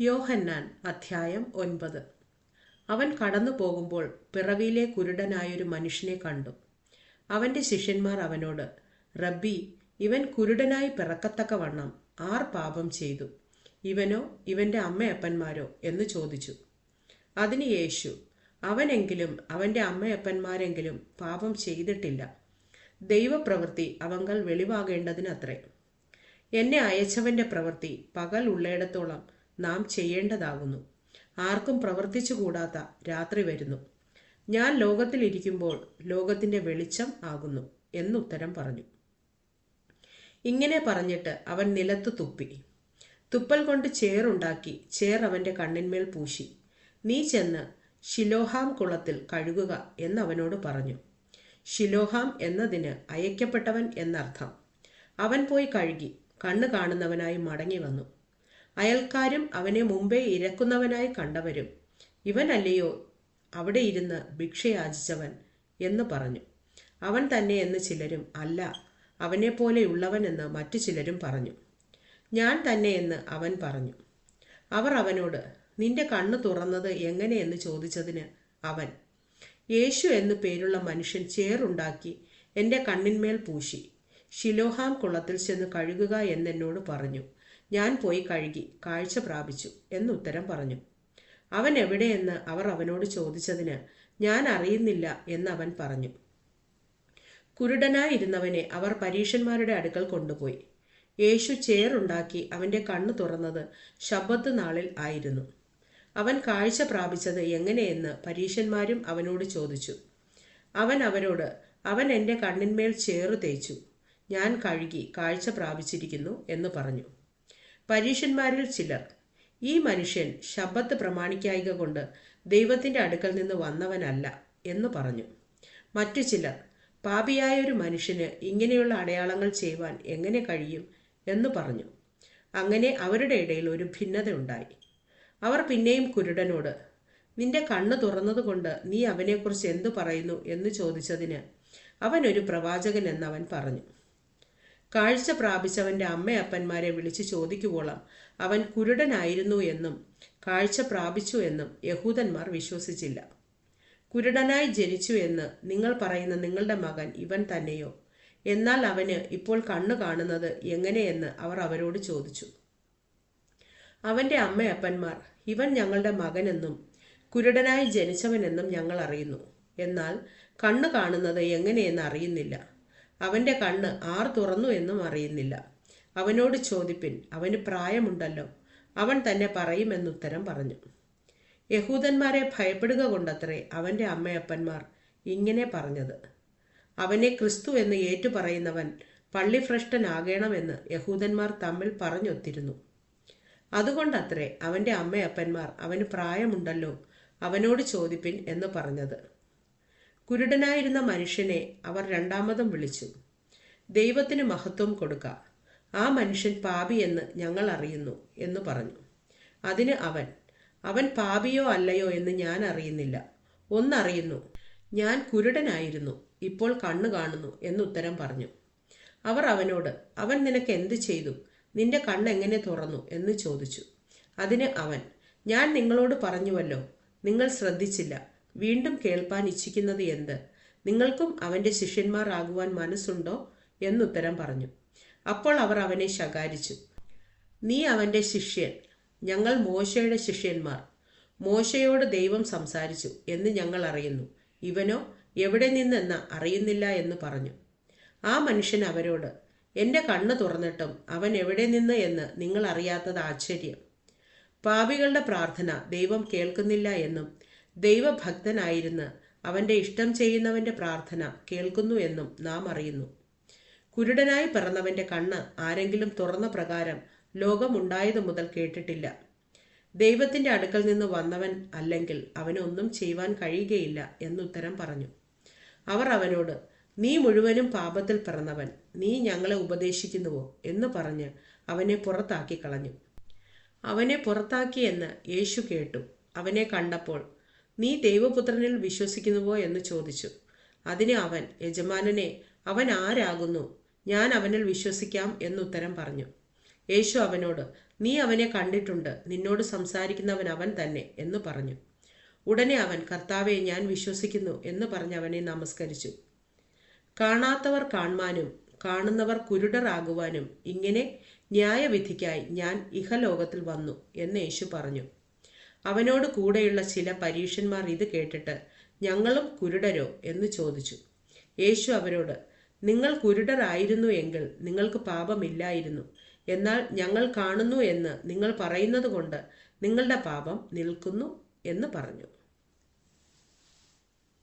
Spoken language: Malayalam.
യോഹന്നാൻ അധ്യായം ഒൻപത്. അവൻ കടന്നു പോകുമ്പോൾ പിറവിയിലെ കുരുടനായൊരു മനുഷ്യനെ കണ്ടു. അവന്റെ ശിഷ്യന്മാർ അവനോട് റബ്ബി ഇവൻ കുരുടനായി പിറക്കത്തക്കവണ്ണം ആർ പാപം ചെയ്തു? ഇവനോ ഇവന്റെ അമ്മയപ്പന്മാരോ? എന്ന് ചോദിച്ചു. അതിന് യേശു അവനെങ്കിലും അവന്റെ അമ്മയപ്പന്മാരെങ്കിലും പാപം ചെയ്തിട്ടില്ല. ദൈവപ്രവൃത്തി അവങ്കൽ വെളിവാകേണ്ടതിനത്രേ. എന്നെ അയച്ചവന്റെ പ്രവൃത്തി പകൽ ഉള്ളയിടത്തോളം നാം ചെയ്യേണ്ടതാകുന്നു. ആർക്കും പ്രവർത്തിച്ചുകൂടാത്ത രാത്രി വരുന്നു. ഞാൻ ലോകത്തിലിരിക്കുമ്പോൾ ലോകത്തിന്റെ വെളിച്ചം ആകുന്നു എന്നുത്തരം പറഞ്ഞു. ഇങ്ങനെ പറഞ്ഞിട്ട് അവൻ നിലത്ത് തുപ്പി. തുപ്പൽ കൊണ്ട് ചേറുണ്ടാക്കി ചേർ അവന്റെ കണ്ണിന്മേൽ പൂശി. നീ ചെന്ന് ഷിലോഹാം കുളത്തിൽ കഴുകുക എന്നവനോട് പറഞ്ഞു. ഷിലോഹാം എന്നതിന് അയക്കപ്പെട്ടവൻ എന്നർത്ഥം. അവൻ പോയി കഴുകി കണ്ണ് കാണുന്നവനായി മടങ്ങി വന്നു. അയൽക്കാരും അവനെ മുമ്പേ ഇരക്കുന്നവനായി കണ്ടവരും. ഇവനല്ലയോ അവിടെ ഇരുന്ന് ഭിക്ഷയാചിച്ചവൻ എന്ന് പറഞ്ഞു. അവൻ തന്നെ എന്ന് ചിലരും അല്ല അവനെപ്പോലെയുള്ളവൻ എന്ന് മറ്റു ചിലരും പറഞ്ഞു. ഞാൻ തന്നെ എന്ന് അവൻ പറഞ്ഞു. അവർ അവനോട് നിന്റെ കണ്ണ് തുറന്നത് എങ്ങനെയെന്ന് ചോദിച്ചതിന് അവൻ യേശു എന്നു പേരുള്ള മനുഷ്യൻ ചേറുണ്ടാക്കി എന്റെ കണ്ണിന്മേൽ പൂശി. ഷിലോഹാം കുളത്തിൽ ചെന്ന് കഴുകുക എന്നെന്നോട് പറഞ്ഞു. ഞാൻ പോയി കഴുകി കാഴ്ച പ്രാപിച്ചു എന്നുത്തരം പറഞ്ഞു. അവൻ എവിടെയെന്ന് അവർ അവനോട് ചോദിച്ചതിന് ഞാൻ അറിയുന്നില്ല എന്നവൻ പറഞ്ഞു. കുരുടനായിരുന്നവനെ അവർ പരീഷന്മാരുടെ അടുക്കൽ കൊണ്ടുപോയി. യേശു ചേറുണ്ടാക്കി അവന്റെ കണ്ണ് തുറന്നത് ശബത്ത് നാളിൽ ആയിരുന്നു. അവൻ കാഴ്ച പ്രാപിച്ചത് എങ്ങനെയെന്ന് പരീഷന്മാരും അവനോട് ചോദിച്ചു. അവൻ അവരോട് അവൻ എന്റെ കണ്ണിന്മേൽ ചേറു തേച്ചു. ഞാൻ കഴുകി കാഴ്ച പ്രാപിച്ചിരിക്കുന്നു എന്ന് പറഞ്ഞു. പരീഷന്മാരിൽ ചിലർ. ഈ മനുഷ്യൻ ശബ്ദത്ത് പ്രമാണിക്കായിക കൊണ്ട് ദൈവത്തിന്റെ അടുക്കൽ നിന്ന് വന്നവനല്ല എന്ന് പറഞ്ഞു. മറ്റു ചിലർ പാപിയായ ഒരു മനുഷ്യന് ഇങ്ങനെയുള്ള അടയാളങ്ങൾ ചെയ്യുവാൻ എങ്ങനെ കഴിയും എന്ന് പറഞ്ഞു. അങ്ങനെ അവരുടെ ഇടയിൽ ഒരു ഭിന്നത ഉണ്ടായി. അവർ പിന്നെയും കുരുടനോട് നിന്റെ കണ്ണ് തുറന്നതുകൊണ്ട് നീ അവനെക്കുറിച്ച് എന്തു പറയുന്നു? എന്ന് ചോദിച്ചതിന് അവൻ ഒരു പ്രവാചകൻ എന്നവൻ പറഞ്ഞു. കാഴ്ച പ്രാപിച്ചവന്റെ അമ്മയപ്പന്മാരെ വിളിച്ച് ചോദിക്കുവോളം അവൻ കുരുടനായിരുന്നു എന്നും കാഴ്ച പ്രാപിച്ചു എന്നും യഹൂദന്മാർ വിശ്വസിച്ചില്ല. കുരുടനായി ജനിച്ചു എന്ന് നിങ്ങൾ പറയുന്ന നിങ്ങളുടെ മകൻ ഇവൻ തന്നെയോ? എന്നാൽ അവന് ഇപ്പോൾ കണ്ണു കാണുന്നത് എങ്ങനെയെന്ന് അവർ അവരോട് ചോദിച്ചു. അവന്റെ അമ്മയപ്പന്മാർ ഇവൻ ഞങ്ങളുടെ മകനെന്നും കുരുടനായി ജനിച്ചവനെന്നും ഞങ്ങൾ അറിയുന്നു. എന്നാൽ കണ്ണു കാണുന്നത് എങ്ങനെയെന്ന് അറിയുന്നില്ല. അവന്റെ കണ്ണ് ആർ തുറന്നു എന്നും അറിയുന്നില്ല. അവനോട് ചോദിപ്പിൻ അവന് പ്രായമുണ്ടല്ലോ അവൻ തന്നെ പറയുമെന്നുത്തരം പറഞ്ഞു. യഹൂദന്മാരെ ഭയപ്പെടുക കൊണ്ടത്രേ അവന്റെ അമ്മയപ്പന്മാർ ഇങ്ങനെ പറഞ്ഞത്. അവനെ ക്രിസ്തു എന്ന് ഏറ്റുപറയുന്നവൻ പള്ളിഭ്രഷ്ടനാകണമെന്ന് യഹൂദന്മാർ തമ്മിൽ പറഞ്ഞൊത്തിരുന്നു. അതുകൊണ്ടത്രേ അവന്റെ അമ്മയപ്പന്മാർ അവന് പ്രായമുണ്ടല്ലോ അവനോട് ചോദിപ്പിൻ എന്ന് പറഞ്ഞത്. കുരുടനായിരുന്ന മനുഷ്യനെ അവർ രണ്ടാമതും വിളിച്ചു. ദൈവത്തിന് മഹത്വം കൊടുക്ക. ആ മനുഷ്യൻ പാപിയെന്ന് ഞങ്ങൾ അറിയുന്നു എന്ന് പറഞ്ഞു. അതിന് അവൻ അവൻ പാപിയോ അല്ലയോ എന്ന് ഞാൻ അറിയുന്നില്ല. ഒന്നറിയുന്നു ഞാൻ കുരുടനായിരുന്നു ഇപ്പോൾ കണ്ണു കാണുന്നു എന്നുത്തരം പറഞ്ഞു. അവർ അവനോട് അവൻ നിനക്ക് എന്ത് ചെയ്തു? നിന്റെ കണ്ണ് എങ്ങനെ തുറന്നു? എന്ന് ചോദിച്ചു. അതിന് അവൻ ഞാൻ നിങ്ങളോട് പറഞ്ഞുവല്ലോ നിങ്ങൾ ശ്രദ്ധിച്ചില്ല. വീണ്ടും കേൾപ്പാൻ ഇച്ഛിക്കുന്നത് എന്ത്? നിങ്ങൾക്കും അവന്റെ ശിഷ്യന്മാർ ആകുവാൻ മനസ്സുണ്ടോ? എന്നുത്തരം പറഞ്ഞു. അപ്പോൾ അവർ അവനെ ശകാരിച്ചു. നീ അവന്റെ ശിഷ്യൻ. ഞങ്ങൾ മോശയുടെ ശിഷ്യന്മാർ. മോശയോട് ദൈവം സംസാരിച്ചു എന്ന് ഞങ്ങൾ അറിയുന്നു. ഇവനോ എവിടെ നിന്നെന്ന് അറിയുന്നില്ല എന്ന് പറഞ്ഞു. ആ മനുഷ്യൻ അവരോട് എന്റെ കണ്ണ് തുറന്നിട്ടും അവൻ എവിടെ നിന്ന് എന്ന് നിങ്ങൾ അറിയാത്തത് ആശ്ചര്യം. പാപികളുടെ പ്രാർത്ഥന ദൈവം കേൾക്കുന്നില്ല എന്നും ദൈവഭക്തനായിരുന്ന് അവന്റെ ഇഷ്ടം ചെയ്യുന്നവന്റെ പ്രാർത്ഥന കേൾക്കുന്നു എന്നും നാം അറിയുന്നു. കുരുടനായി പിറന്നവന്റെ കണ്ണ് ആരെങ്കിലും തുറന്ന പ്രകാരം ലോകമുണ്ടായതു മുതൽ കേട്ടിട്ടില്ല. ദൈവത്തിന്റെ അടുക്കൽ നിന്ന് വന്നവൻ അല്ലെങ്കിൽ അവനൊന്നും ചെയ്യുവാൻ കഴിയുകയില്ല എന്നുത്തരം പറഞ്ഞു. അവർ അവനോട് നീ മുഴുവനും പാപത്തിൽ പിറന്നവൻ നീ ഞങ്ങളെ ഉപദേശിക്കുന്നുവോ? എന്ന് പറഞ്ഞ് അവനെ പുറത്താക്കി കളഞ്ഞു അവനെ പുറത്താക്കിയെന്ന് യേശു കേട്ടു. അവനെ കണ്ടപ്പോൾ നീ ദൈവപുത്രനിൽ വിശ്വസിക്കുന്നുവോ എന്ന് ചോദിച്ചു. അതിന് അവൻ യജമാനനെ അവൻ ആരാകുന്നു? ഞാൻ അവനിൽ വിശ്വസിക്കാം എന്നുത്തരം പറഞ്ഞു. യേശു അവനോട് നീ അവനെ കണ്ടിട്ടുണ്ട് നിന്നോട് സംസാരിക്കുന്നവൻ അവൻ തന്നെ എന്ന് പറഞ്ഞു. ഉടനെ അവൻ കർത്താവെ ഞാൻ വിശ്വസിക്കുന്നു എന്ന് പറഞ്ഞ് അവനെ നമസ്കരിച്ചു. കാണാത്തവർ കാണുവാനും കാണുന്നവർ കുരുടരാകുവാനും ഇങ്ങനെ ന്യായവിധിക്കായി ഞാൻ ഇഹലോകത്തിൽ വന്നു എന്ന് യേശു പറഞ്ഞു. അവനോട് കൂടെയുള്ള ചില പരീക്ഷന്മാർ ഇത് കേട്ടിട്ട് ഞങ്ങളും കുരുടരോ എന്ന് ചോദിച്ചു. യേശു അവരോട് നിങ്ങൾ കുരുടരായിരുന്നു എങ്കിൽ നിങ്ങൾക്ക് പാപമില്ലായിരുന്നു. എന്നാൽ ഞങ്ങൾ കാണുന്നു എന്ന് നിങ്ങൾ പറയുന്നത് കൊണ്ട് നിങ്ങളുടെ പാപം നിൽക്കുന്നു എന്ന് പറഞ്ഞു.